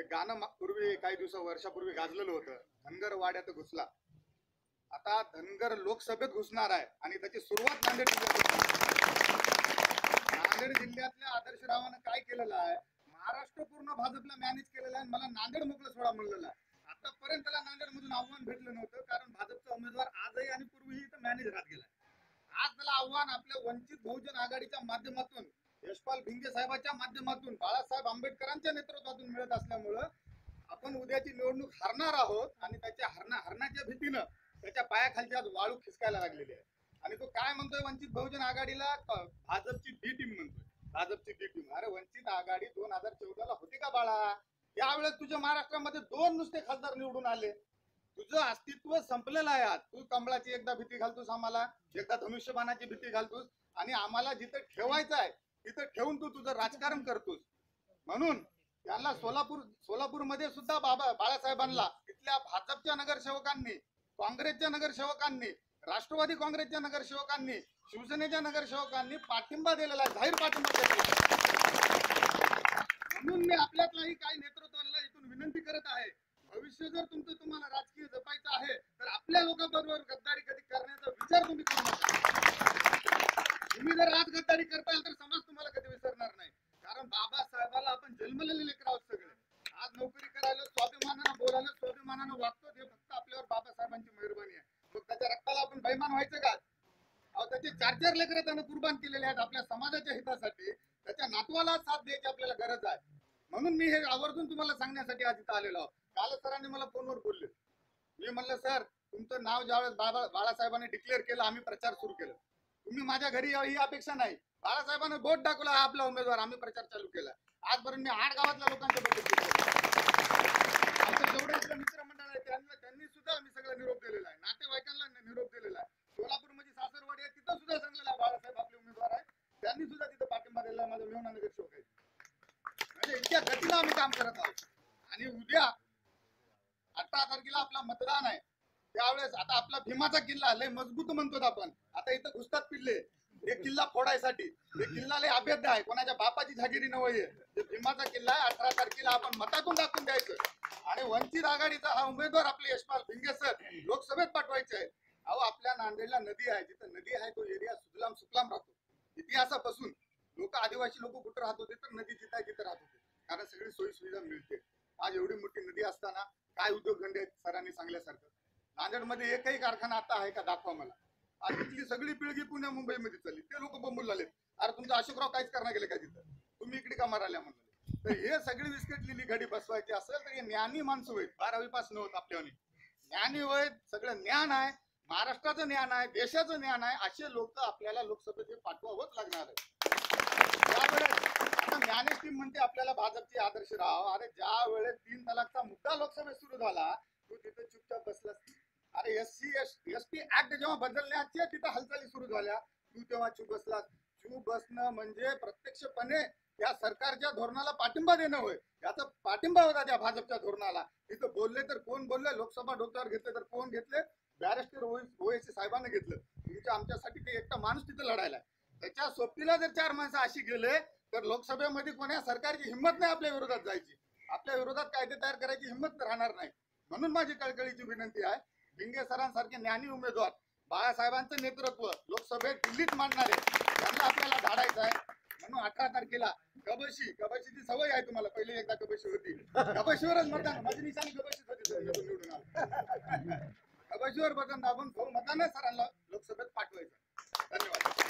ते गाणं पूर्वी काही दिवसा वर्षापूर्वी गाजलेलं होतं. धनगर वाड्यात घुसला. आता धनगर लोकसभेत घुसणार आहे आणि त्याची सुरुवात नांदेड जिल्ह्यात नांदेड जिल्ह्यातल्या आदर्श रावानं काय केलेलं आहे? महाराष्ट्र पूर्ण भाजपला मॅनेज केलेलं आहे मला नांदेड मोकळा सोडा म्हणलेलं आहे. आतापर्यंत त्याला नांदेड मधून आव्हान भेटलं नव्हतं कारण भाजपचा उमेदवार आजही आणि पूर्वीही इथं मॅनेज राहत गेलाय. आज त्याला आव्हान आपल्या वंचित बहुजन आघाडीच्या माध्यमातून यशपाल भिंगे साहेबाच्या माध्यमातून बाळासाहेब आंबेडकरांच्या नेतृत्वातून मिळत असल्यामुळं आपण उद्याची निवडणूक हरणार आहोत आणि त्याच्या हरणा हरण्याच्या भीतीनं त्याच्या पायाखालची आज वाळू खिसकायला लागलेली आहे. आणि तो काय म्हणतोय वंचित बहुजन आघाडीला? भाजपची बी टीम म्हणतोय. भाजपची बी टीम अरे वंचित आघाडी दोन हजार चौदाला होती का बाळा? यावेळेस तुझ्या महाराष्ट्रामध्ये दोन नुसते खासदार निवडून आले. तुझं अस्तित्व संपलेलं आहे आज. तू कमळाची एकदा भीती घालतोस आम्हाला. एकदा धनुष्यबाणाची भीती घालतोस. आणि आम्हाला जिथं ठेवायचं आहे इथं ठेवून तू तुझं राजकारण करतोस. म्हणून त्यांना सोलापूर सोलापूरमध्ये सुद्धा बाबा बाळासाहेबांना तिथल्या भाजपच्या नगरसेवकांनी काँग्रेसच्या नगरसेवकांनी राष्ट्रवादी काँग्रेसच्या नगरसेवकांनी शिवसेनेच्या नगरसेवकांनी पाठिंबा दिलेला आहे जाहीर पाठिंबा दिलेला म्हणून मी आपल्यातलाही काही नेतृत्वाला इथून विनंती करत आहे भविष्य जर तुमचं तुम्हाला राजकीय जपायचं आहे तर आपल्या लोकांबरोबर गद्दारी कधी करण्याचा विचार तुम्ही करू नका. तुम्ही जर राज गद्दारी करताल तर रक्ताला व्हायचं का? त्याचे चार चार लेकर त्यानं कुर्बान केलेले आहेत आपल्या समाजाच्या हितासाठी. त्याच्या नातवाला साथ द्यायची आपल्याला गरज आहे. म्हणून मी हे आवर्जून तुम्हाला सांगण्यासाठी आज इथं आलेलो आहोत. काल सरांनी मला फोनवर बोलले. मी म्हणलं सर तुमचं नाव ज्यावेळेस बाबा बाळासाहेबांनी डिक्लेअर केलं आम्ही प्रचार सुरू केलं. तुम्ही माझ्या घरी यावं ही अपेक्षा नाही. बाळासाहेबांनी बोट टाकला हा आपला उमेदवार आम्ही प्रचार चालू केला. आजपर्यंत मी आठ गावातल्या लोकांच्या बद्दल जेवढे मित्रमंडळ आहे त्यांना त्यांनी सुद्धा आम्ही सगळं निरोप दिलेला आहे. नातेवाईकांना निरोप इतक्या आम्ही काम करत आहोत. आणि उद्या अठरा तारखेला आपला मतदान आहे. त्यावेळेस आता आपला भीमाचा किल्ला लय मजबूत म्हणतो आपण. आता इथं घुसतात पिल्ले. हे किल्ला फोडायसाठी. हे किल्ला लय अभेद्य आहे. कोणाच्या बापाची झागिरी नव्हे भीमाचा किल्ला आहे. अठरा तारखेला आपण मतातून दाखवून द्यायचं. आणि वंचित आघाडीचा हा उमेदवार आपले यशपाल भिंगे सर लोकसभेत पाठवायचे आहे अहो आपल्या नांदेडला नदी आहे. जिथं नदी आहे तो एरिया सुजलाम सुफलाम राहतो. इतिहासापासून लोक आदिवासी लोक कुठं राहत होते तर नदी जिथं आहे तिथं राहत होते कारण सगळी सोयी सुविधा मिळते. आज एवढी मोठी नदी असताना काय उद्योगधंदे आहेत सरांनी सांगल्यासारखं? नांदेडमध्ये एकही कारखाना आता आहे का? दाखवा मला. आज तिथली सगळी पिळगी पुण्या मुंबईमध्ये चालली. ते लोक बोंबून लागले अरे तुमचा अशोकराव काहीच करणार गेले का तिथं? तुम्ही इकडे का मारायला म्हणाले तर हे सगळी विस्कटलेली घडी बसवायची असेल तर हे ज्ञानी माणसं होईल. बारावी पास नव्हत आपल्यावानी. ज्ञानी होय सगळं ज्ञान आहे महाराष्ट्राचं ज्ञान आहे देशाचं ज्ञान आहे असे लोक आपल्याला लोकसभेचे पाठवावंच लागणार आहे आता ज्ञानेश टीम म्हणते आपल्याला भाजपचे आदर्श राहाव. अरे ज्या वेळेस तीन तलाकचा मुद्दा लोकसभेत सुरू झाला तू तिथे चुपचाप बसलास. अरे S C S S T act जेव्हा बदलण्याच्या तिथं हालचाली सुरू झाल्या. तू तेव्हा चूप बसलास. चूप बसणं म्हणजे प्रत्यक्षपणे या सरकारच्या धोरणाला पाठिंबा देणं होय. याचा पाठिंबा होता त्या भाजपच्या धोरणाला. तिथं बोलले तर कोण बोलले? लोकसभा डोक्यावर घेतले तर कोण घेतले? बॅरिस्टर ओएसी साहेबांनी घेतलं. तुमच्या आमच्यासाठी ते एकटा माणूस तिथं लढायला त्याच्या सोबतीला जर चार माणसं अशी गेले तर लोकसभेमध्ये कोण्या सरकारची हिंमत नाही आपल्या विरोधात जायची. आपल्या विरोधात कायदे तयार करायची हिंमत राहणार नाही. म्हणून माझी कळकळीची विनंती आहे भिंगे सरांसारखे ज्ञानी उमेदवार बाळासाहेबांचं नेतृत्व लोकसभेत दिल्लीत मांडणारे त्यांना आपल्याला धाडायचं आहे. म्हणून अठरा तारखेला कबशी कबशीची सवय आहे तुम्हाला. पहिले एकदा कबशी होती. कबशीवरच मतदान माझी निशाणी कबशीच होती निवडून कबाजीवर बटन दाबून घेऊन सरांना लोकसभेत पाठवायचं. धन्यवाद.